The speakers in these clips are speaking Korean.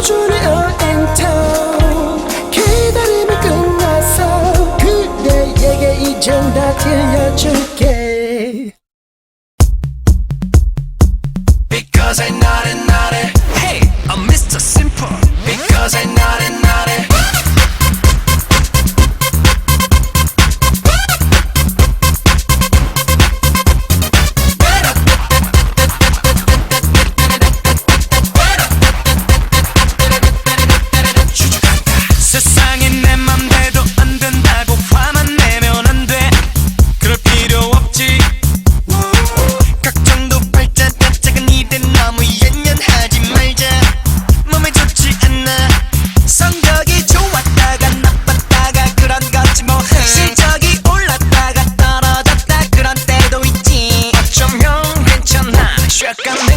꾸준히 on 기다림이 끝났어 그대에게 이젠 다 들려줄게. Because I know Check out.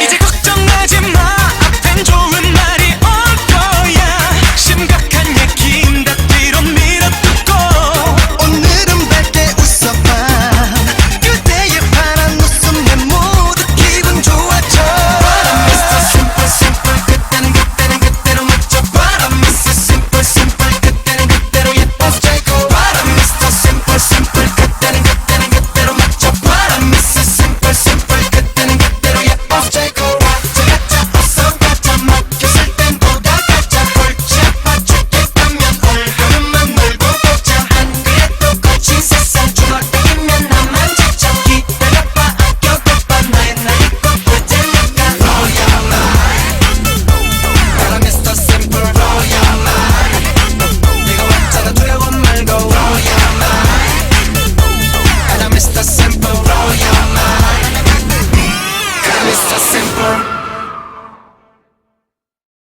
이제 걱정하지 마.